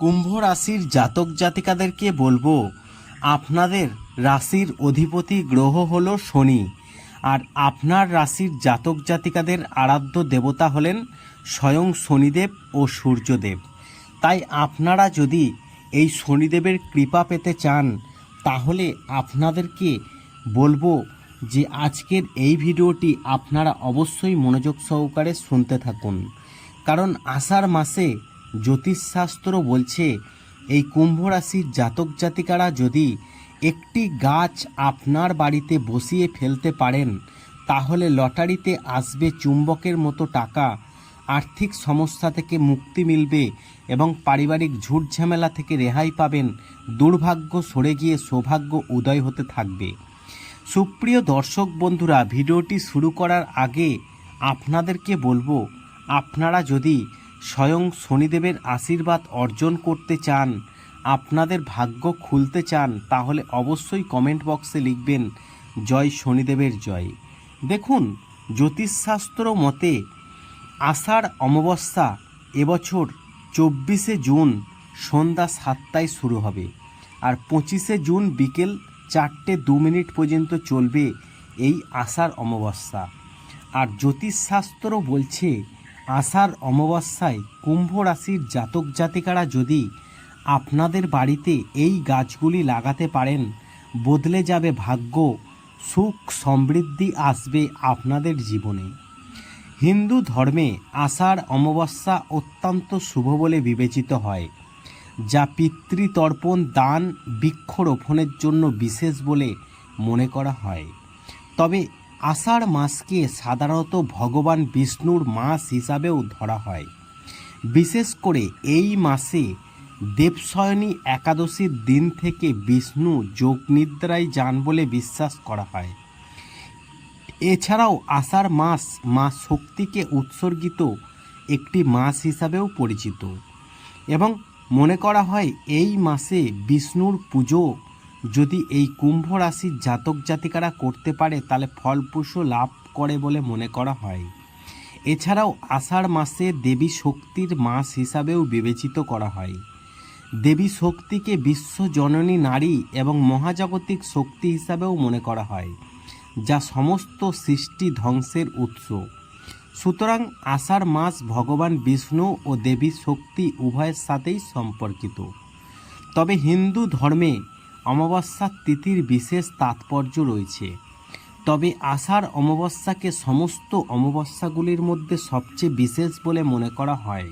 কুম্ভ রাশির জাতক জাতিকাদেরকে বলব, আপনাদের রাশির অধিপতি গ্রহ হলো শনি, আর আপনার রাশির জাতক জাতিকাদের আরাধ্য দেবতা হলেন স্বয়ং শনিদেব ও সূর্যদেব। তাই আপনারা যদি এই শনিদেবের কৃপা পেতে চান, তাহলে আপনাদেরকে বলব যে আজকের এই ভিডিওটি আপনারা অবশ্যই মনোযোগ সহকারে শুনতে থাকুন। কারণ আষাঢ় মাসে জ্যোতিষশাস্ত্র বলছে, এই কুম্ভ রাশির জাতক জাতিকারা যদি একটি গাছ আপনার বাড়িতে বসিয়ে ফেলতে পারেন, তাহলে লটারিতে আসবে চুম্বকের মতো টাকা, আর্থিক সমস্যা থেকে মুক্তি মিলবে এবং পারিবারিক ঝুট ঝামেলা থেকে রেহাই পাবেন, দুর্ভাগ্য সরে গিয়ে সৌভাগ্য উদয় হতে থাকবে। সুপ্রিয় দর্শক বন্ধুরা, ভিডিওটি শুরু করার আগে আপনাদেরকে বলব, আপনারা যদি স্বয়ং শনিদেবের আশীর্বাদ অর্জন করতে চান, আপনাদের ভাগ্য খুলতে চান, তাহলে অবশ্যই কমেন্ট বক্সে লিখবেন, জয় শনিদেবের জয়। দেখুন, জ্যোতিষশাস্ত্র মতে আষাঢ় অমাবস্যা এবছর চব্বিশে জুন সন্ধ্যা সাতটায় শুরু হবে আর পঁচিশে জুন বিকেল চারটে দু মিনিট পর্যন্ত চলবে এই আষাঢ় অমাবস্যা। আর জ্যোতিষশাস্ত্র বলছে আষাঢ় অমাবস্যায় কুম্ভ রাশির জাতক জাতিকারা যদি আপনাদের বাড়িতে এই গাছগুলি লাগাতে পারেন, বদলে যাবে ভাগ্য, সুখ সমৃদ্ধি আসবে আপনাদের জীবনে। হিন্দু ধর্মে আষাঢ় অমাবস্যা অত্যন্ত শুভ বলে বিবেচিত হয়, যা পিতৃতর্পণ, দান, বৃক্ষরোপণের জন্য বিশেষ বলে মনে করা হয়। তবে আষাঢ় মাসকে সাধারণত ভগবান বিষ্ণুর মাস হিসাবেও ধরা হয়। বিশেষ করে এই মাসে দেবশয়নী একাদশীর দিন থেকে বিষ্ণু যোগনিদ্রায় যান বলে বিশ্বাস করা হয়। এছাড়াও আষাঢ় মাস মা শক্তিকে উৎসর্গিত একটি মাস হিসাবেও পরিচিত। এবং মনে করা হয় এই মাসে বিষ্ণুর পুজো যদি এই কুম্ভ রাশির জাতক জাতিকারা করতে পারে, তাহলে ফলপ্রসূ লাভ করে বলে মনে করা হয়। এছাড়াও আষাঢ় মাসে দেবী শক্তির মাস হিসাবেও বিবেচিত করা হয়। দেবী শক্তিকে বিশ্বজননী নারী এবং মহাজাগতিক শক্তি হিসাবেও মনে করা হয়, যা সমস্ত সৃষ্টি ধ্বংসের উৎস। সুতরাং আষাঢ় মাস ভগবান বিষ্ণু ও দেবী শক্তি উভয়ের সাথেই সম্পর্কিত। তবে হিন্দু ধর্মে অমাবস্যার তিথির বিশেষ তাৎপর্য রয়েছে। তবে আষাঢ় অমাবস্যাকে সমস্ত অমাবস্যাগুলির মধ্যে সবচেয়ে বিশেষ বলে মনে করা হয়।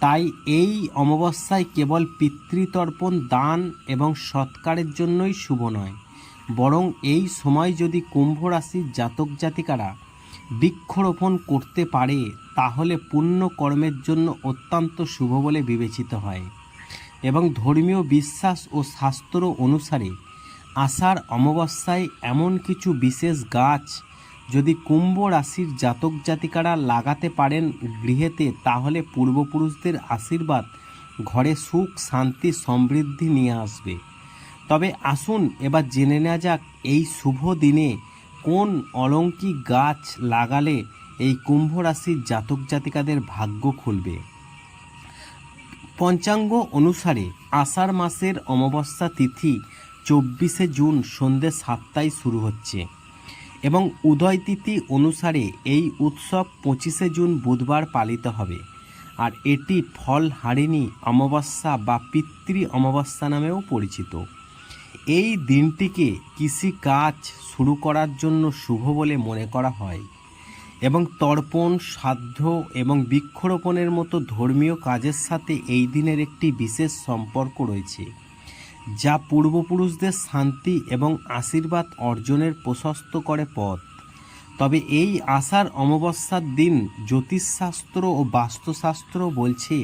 তাই এই অমাবস্যায় কেবল পিতৃতর্পণ, দান এবং সৎকারের জন্যই শুভ নয়, বরং এই সময় যদি কুম্ভ রাশির জাতক জাতিকারা বৃক্ষরোপণ করতে পারে, তাহলে পুণ্য কর্মের জন্য অত্যন্ত শুভ বলে বিবেচিত হয়। এবং ধর্মীয় বিশ্বাস ও শাস্ত্র অনুসারে আষাঢ় অমাবস্যায় এমন কিছু বিশেষ গাছ যদি কুম্ভ রাশির জাতক জাতিকারা লাগাতে পারেন গৃহেতে, তাহলে পূর্বপুরুষদের আশীর্বাদ ঘরে সুখ, শান্তি, সমৃদ্ধি নিয়ে আসবে। তবে আসুন এবার জেনে নেওয়া যাক, এই শুভ দিনে কোন অলৌকিক গাছ লাগালে এই কুম্ভ রাশির জাতক জাতিকাদের ভাগ্য খুলবে? পঞ্চাঙ্গ অনুসারে আষাঢ় মাসের অমাবস্যা তিথি চব্বিশে জুন সন্ধ্যে সাতটায় শুরু হচ্ছে এবং উদয় তিথি অনুসারে এই উৎসব পঁচিশে জুন বুধবার পালিত হবে। আর এটি ফল হারিণী অমাবস্যা বা পিতৃ অমাবস্যা নামেও পরিচিত। এই দিনটিকে কৃষি কাজ শুরু করার জন্য শুভ বলে মনে করা হয়। এবং তর্পণ, সাধ্য এবং বৃক্ষরোপণের মতো ধর্মীয় কাজের সাথে এই দিনের একটি বিশেষ সম্পর্ক রয়েছে, যা পূর্বপুরুষদের শান্তি এবং আশীর্বাদ অর্জনের প্রশস্ত করে পথ। তবে এই আষাঢ় অমাবস্যার দিন জ্যোতিষশাস্ত্র ও বাস্তুশাস্ত্র বলছে,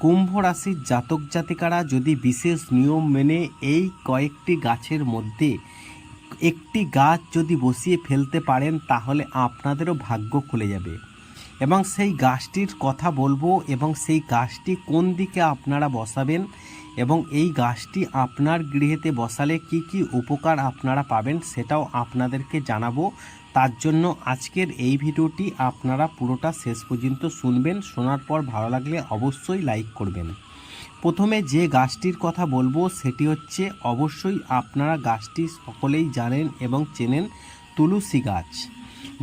কুম্ভ রাশির জাতক জাতিকারা যদি বিশেষ নিয়ম মেনে এই কয়েকটি গাছের মধ্যে একটি গাছ যদি বসিয়ে ফেলতে পারেন, তাহলে আপনাদেরও ভাগ্য খুলে যাবে। এবং সেই গাছটির কথা বলব এবং সেই গাছটি কোন দিকে আপনারা বসাবেন এবং এই গাছটি আপনার গৃহেতে বসালে কি কি উপকার আপনারা পাবেন, সেটাও আপনাদেরকে জানাব। তার জন্য আজকের এই ভিডিওটি আপনারা পুরোটা শেষ পর্যন্ত শুনবেন। শোনার পর ভালো লাগলে অবশ্যই লাইক করবেন। প্রথমে যে গাছটির কথা বলব সেটি হচ্ছে অবশ্যই আপনারা গাছটি সকলেই জানেন এবং চেনেন তুলসী গাছ।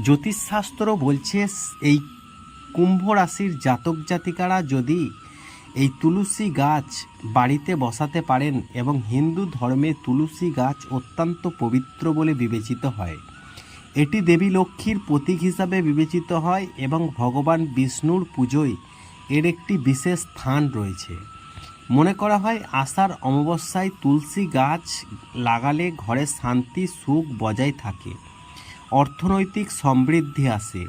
জ্যোতিষশাস্ত্র বলছে এই কুম্ভ রাশির জাতক জাতিকারা যদি এই তুলসী গাছ বাড়িতে বসাতে পারেন এবং হিন্দু ধর্মে তুলসী গাছ অত্যন্ত পবিত্র বলে বিবেচিত হয়। এটি দেবী লক্ষ্মীর প্রতীক হিসাবে বিবেচিত হয় এবং ভগবান বিষ্ণুর পুজোয় এর একটি বিশেষ স্থান রয়েছে। মনে করা হয় আষাঢ় অমাবস্যায় তুলসী গাছ লাগালে ঘরে শান্তি, সুখ বজায় থাকে। অর্থনৈতিক সমৃদ্ধি আসে।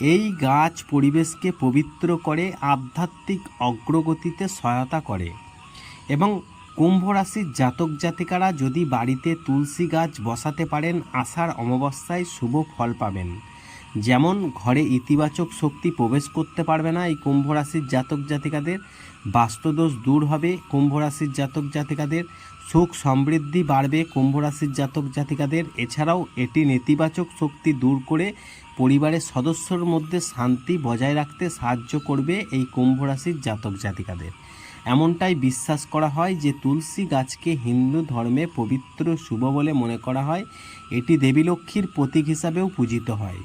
এই গাছ পরিবেশকে পবিত্র করে, আধ্যাত্মিক অগ্রগতিতে সহায়তা করে। এবং কুম্ভ রাশির জাতক জাতিকারা যদি বাড়িতে তুলসী গাছ বসাতে পারেন, আষাঢ় অমাবস্যায় শুভ ফল পাবেন। যেমন ঘরে ইতিবাচক শক্তি প্রবেশ করতে পারবে না এই কুম্ভ রাশির জাতক জাতিকাদের, বাস্তুদোষ দূর হবে কুম্ভ রাশির জাতক জাতিকাদের, সুখ সমৃদ্ধি বাড়বে কুম্ভ রাশির জাতক জাতিকাদের। এছাড়াও এটি নেতিবাচক শক্তি দূর করে পরিবারের সদস্যর মধ্যে শান্তি বজায় রাখতে সাহায্য করবে এই কুম্ভ রাশির জাতক জাতিকাদের। এমনটাই বিশ্বাস করা হয় যে তুলসী গাছকে হিন্দু ধর্মে পবিত্র শুভ বলে মনে করা হয়। এটি দেবী লক্ষ্মীর প্রতীক হিসাবেও পূজিত হয়।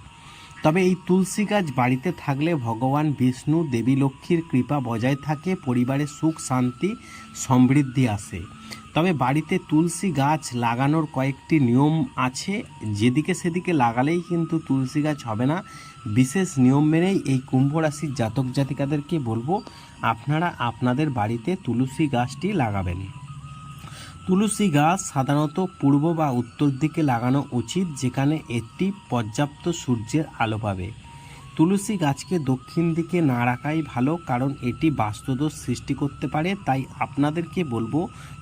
তবে এই তুলসী গাছ বাড়িতে থাকলে ভগবান বিষ্ণু, দেবী লক্ষ্মীর কৃপা বজায় থাকে, পরিবারে সুখ, শান্তি, সমৃদ্ধি আসে। তবে বাড়িতে তুলসী গাছ লাগানোর কয়েকটি নিয়ম আছে। যেদিকে সেদিকে লাগালেই কিন্তু তুলসী গাছ হবে না। বিশেষ নিয়ম মেনেই এই কুম্ভ রাশির জাতক জাতিকাদেরকে বলব, আপনারা আপনাদের বাড়িতে তুলসী গাছটি লাগাবেন। তুলসী গাছ সাধারণত পূর্ব বা উত্তর দিকে লাগানো উচিত, যেখানে এটি পর্যাপ্ত সূর্যের আলো পাবে। তুলসী গাছকে দক্ষিণ দিকে না রাখাই ভালো, কারণ এটি বাস্তুদোষ সৃষ্টি করতে পারে। তাই আপনাদেরকে বলব,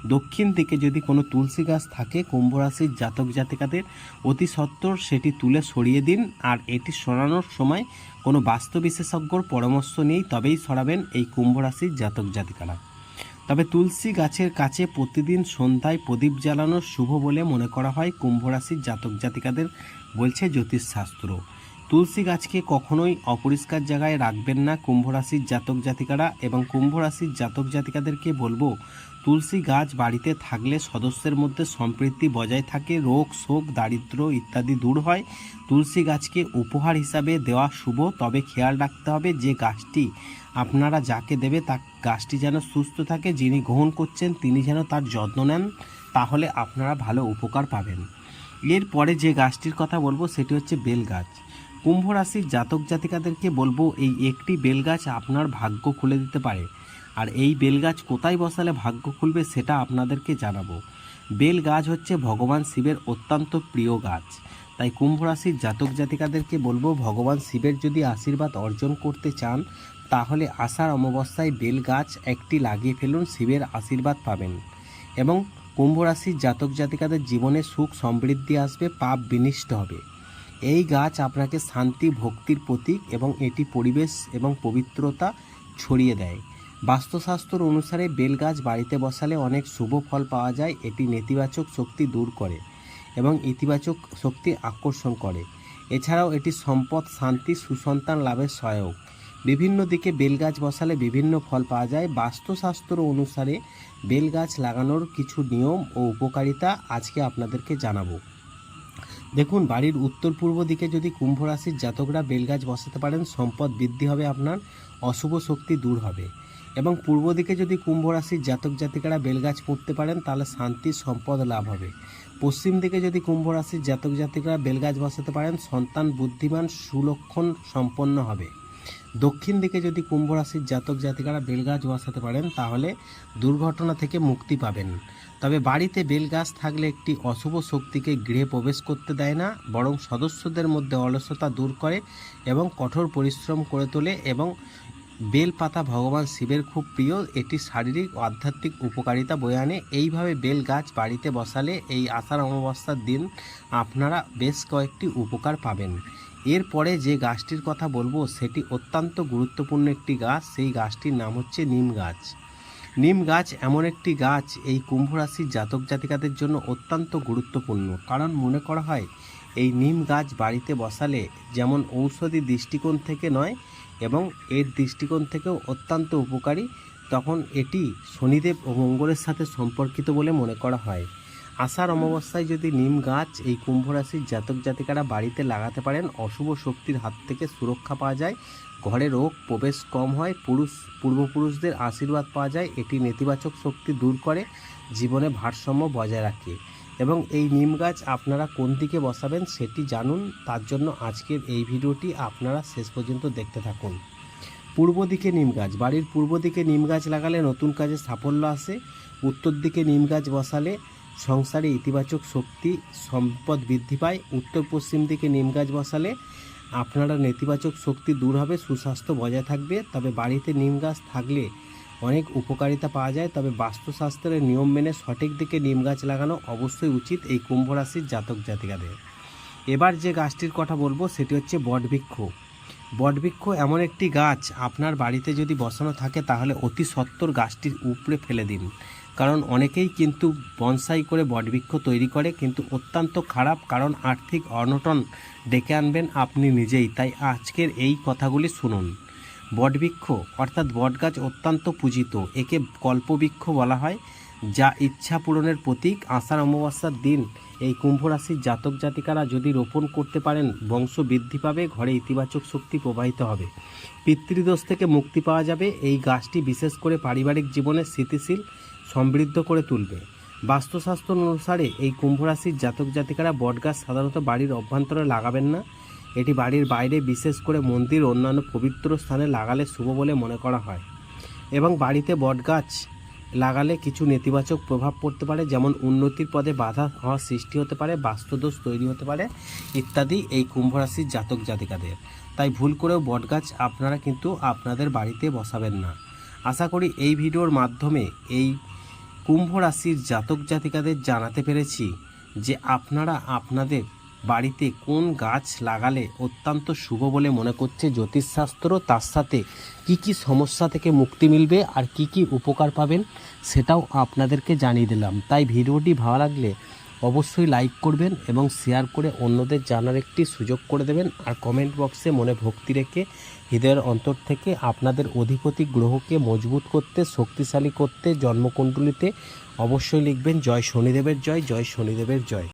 দক্ষিণ দিকে যদি কোনো তুলসী গাছ থাকে কুম্ভ রাশির জাতক জাতিকাদের অতি সত্বর সেটি তুলে সরিয়ে দিন। আর এটি সরানোর সময় কোনো বাস্তু বিশেষজ্ঞর পরামর্শ নেই তবেই সরাবেন এই কুম্ভ রাশির জাতক জাতিকারা। তবে তুলসী গাছের কাছে প্রতিদিন সন্ধ্যায় প্রদীপ জ্বালানো শুভ বলে মনে করা হয় কুম্ভরাশির জাতক জাতিকাদের বলছে জ্যোতিষশাস্ত্র। তুলসী গাছকে কখনোই অপরিষ্কার জায়গায় রাখবেন না। কুম্ভ রাশির জাতক জাতিকারা এবং কুম্ভ রাশির জাতক জাতিকাদেরকে বলব, তুলসী গাছ বাড়িতে থাকলে সদস্যের মধ্যে সম্প্রীতি বজায় থাকে, রোগ, শোক, দারিদ্র ইত্যাদি দূর হয়। তুলসী গাছকে উপহার হিসাবে দেওয়া শুভ, তবে খেয়াল রাখতে হবে যে গাছটি আপনারা যাকে দেবে তা গাছটি যেন সুস্থ থাকে, যিনি গ্রহণ করছেন তিনি যেন তার যত্ন নেন, তাহলে আপনারা ভালো উপকার পাবেন। এরপরে যে গাছটির কথা বলব, সেটি হচ্ছে বেল গাছ। কুম্ভ রাশির জাতক জাতিকাদেরকে বলব, এই একটি বেলগাছ আপনার ভাগ্য খুলে দিতে পারে। আর এই বেলগাছ কোথায় বসালে ভাগ্য খুলবে সেটা আপনাদেরকে জানাব। বেল গাছ হচ্ছে ভগবান শিবের অত্যন্ত প্রিয় গাছ। তাই কুম্ভ রাশির জাতক জাতিকাদেরকে বলব, ভগবান শিবের যদি আশীর্বাদ অর্জন করতে চান, তাহলে আষাঢ় অমাবস্যায় বেল গাছ একটি লাগিয়ে ফেলুন, শিবের আশীর্বাদ পাবেন। এবং কুম্ভ রাশির জাতক জাতিকাদের জীবনে সুখ সমৃদ্ধি আসবে, পাপ বিনিষ্ট হবে। এই গাছ আপনাকে শান্তি, ভক্তির প্রতীক এবং এটি পরিবেশ এবং পবিত্রতা ছড়িয়ে দেয়। বাস্তুশাস্ত্র অনুসারে বেল গাছ বাড়িতে বসালে অনেক শুভ ফল পাওয়া যায়, এটি নেতিবাচক শক্তি দূর করে এবং ইতিবাচক শক্তি আকর্ষণ করে। এছাড়াও এটি সম্পদ, শান্তি, সুসন্তান লাভের সহায়ক। বিভিন্ন দিকে বেল গাছ বসালে বিভিন্ন ফল পাওয়া যায়। বাস্তুশাস্ত্র অনুসারে বেল গাছ লাগানোর কিছু নিয়ম ও উপকারিতা আজকে আপনাদেরকে জানাব। দেখুন, বাড়ির উত্তর পূর্ব দিকে যদি কুম্ভ রাশির জাতকরা বেলগাছ বসাতে পারেন, সম্পদ বৃদ্ধি হবে আপনার, অশুভ শক্তি দূর হবে। এবং পূর্ব দিকে যদি কুম্ভ রাশির জাতক জাতিকারা বেলগাছ পুঁততে পারেন, তাহলে শান্তি, সম্পদ, লাভ হবে। পশ্চিম দিকে যদি কুম্ভ রাশির জাতক জাতিকারা বেলগাছ বসাতে পারেন, সন্তান বুদ্ধিমান, সুলক্ষণ, সম্পন্ন হবে। দক্ষিণ দিকে যদি কুম্ভ রাশির জাতক জাতিকারা বেলগাছ বসাতে পারেন, তাহলে দুর্ঘটনা থেকে মুক্তি পাবেন। তবে বাড়িতে বেলগাছ থাকলে একটি অশুভ শক্তিকে গৃহে প্রবেশ করতে দেয় না, বরং সদস্যদের মধ্যে অলসতা দূর করে এবং কঠোর পরিশ্রম করে তোলে এবং বেল পাতা ভগবান শিবের খুব প্রিয়, এটি শারীরিক ও আধ্যাত্মিক উপকারিতা বয়ে আনে। এইভাবে বেল গাছ বাড়িতে বসালে এই আষাঢ় অমাবস্যার দিন আপনারা বেশ কয়েকটি উপকার পাবেন। এরপরে যে গাছটির কথা বলব, সেটি অত্যন্ত গুরুত্বপূর্ণ একটি গাছ। সেই গাছটির নাম হচ্ছে নিম গাছ। নিম গাছ এমন একটি গাছ, এই কুম্ভ রাশির জাতক জাতিকাদের জন্য অত্যন্ত গুরুত্বপূর্ণ। কারণ মনে করা হয়, এই নিম গাছ বাড়িতে বসালে যেমন ঔষধি দৃষ্টিকোণ থেকে নয় এবং এর দৃষ্টিকোণ থেকেও অত্যন্ত উপকারী, তখন এটি শনিদেব ও মঙ্গলের সাথে সম্পর্কিত বলে মনে করা হয়। আষাঢ় অমাবস্যায় যদি নিম গাছ এই কুম্ভ রাশির জাতক জাতিকারা বাড়িতে লাগাতে পারেন, অশুভ শক্তির হাত থেকে সুরক্ষা পাওয়া যায়। ঘরে রোগ, প্রবেশ কম হয়, পুরুষ, পূর্বপুরুষদের আশীর্বাদ পাওয়া যায়, এটি নেতিবাচক শক্তি দূর করে, জীবনে ভারসাম্য বজায় রাখে। এবং এই নিম গাছ আপনারা কোন দিকে বসাবেন সেটি জানুন, তার জন্য আজকের এই ভিডিওটি আপনারা শেষ পর্যন্ত দেখতে থাকুন। পূর্ব দিকে নিম গাছ, বাড়ির পূর্ব দিকে নিম গাছ লাগালে নতুন কাজে সাফল্য আসে, উত্তর দিকে নিম গাছ বসালে সংসারে ইতিবাচক শক্তি, সম্পদ বৃদ্ধি পায়। উত্তর পশ্চিম দিকে নিম গাছ বসালে আপনারা নেতিবাচক শক্তি দূর হবে, সুস্বাস্থ্য বজায় থাকবে। তবে বাড়িতে নিম গাছ থাকলে অনেক উপকারিতা পাওয়া যায়। তবে বাস্তুশাস্ত্রের নিয়ম মেনে সঠিক দিকে নিম গাছ লাগানো অবশ্যই উচিত এই কুম্ভ রাশির জাতক জাতিকাদের। এবার যে গাছটির কথা বলব, সেটি হচ্ছে বটবৃক্ষ। বটবৃক্ষ এমন একটি গাছ, আপনার বাড়িতে যদি বসানো থাকে, তাহলে অতি সত্বর গাছটির উপরে ফেলে দিন। কারণ অনেকেই কিন্তু বনসাই করে বটবৃক্ষ তৈরি করে, কিন্তু অত্যন্ত খারাপ কারণ আর্থিক অনটন ডেকে আনবেন আপনি নিজেই। তাই আজকের এই কথাগুলি শুনুন। বটবৃক্ষ, অর্থাৎ বটগাছ অত্যন্ত পূজিত। একে কল্পবৃক্ষ বলা হয়, যা ইচ্ছা পূরণের প্রতীক। আষাঢ় অমাবস্যার দিন এই কুম্ভ রাশির জাতক জাতিকারা যদি রোপণ করতে পারেন, বংশ বৃদ্ধি পাবে, ঘরে ইতিবাচক শক্তি প্রবাহিত হবে। পিতৃদোষ থেকে মুক্তি পাওয়া যাবে। এই গাছটি বিশেষ করে পারিবারিক জীবনে স্থিতিশীল সমৃদ্ধ করে তুলবে। বাস্তুশাস্ত্র অনুসারে এই কুম্ভ রাশির জাতক জাতিকারা বটগাছ সাধারণত বাড়ির অভ্যন্তরে লাগাবেন না। এটি বাড়ির বাইরে বিশেষ করে মন্দির অন্যান্য পবিত্র স্থানে লাগালে শুভ বলে মনে করা হয়। এবং বাড়িতে বটগাছ লাগালে কিছু নেতিবাচক প্রভাব পড়তে পারে, যেমন উন্নতির পদে বাধা হওয়ার সৃষ্টি হতে পারে, বাস্তুদোষ তৈরি হতে পারে ইত্যাদি এই কুম্ভ রাশির জাতক জাতিকাদের। তাই ভুল করেও বটগাছ আপনারা কিন্তু আপনাদের বাড়িতে বসাবেন না। আশা করি এই ভিডিওর মাধ্যমে এই কুম্ভ রাশির জাতক জাতিকাদের জানাতে পেরেছি যে আপনারা আপনাদের বাড়িতে কোন গাছ লাগালে অত্যন্ত শুভ বলে মনে করছে জ্যোতিষশাস্ত্র, তার সাথে কি কি সমস্যা থেকে মুক্তি মিলবে আর কি কি উপকার পাবেন সেটাও আপনাদেরকে জানিয়ে দিলাম। তাই ভিডিওটি ভালো লাগলে অবশ্যই লাইক করবেন এবং শেয়ার করে অন্যদের জানার একটি সুযোগ করে দেবেন। আর কমেন্ট বক্সে মনে ভক্তি রেখে হৃদয়ের অন্তর থেকে আপনাদের অধিপতি গ্রহকে মজবুত করতে, শক্তিশালী করতে, জন্মকুণ্ডলিতে অবশ্যই লিখবেন, জয় শনিদেবের জয় জয় শনিদেবের জয়।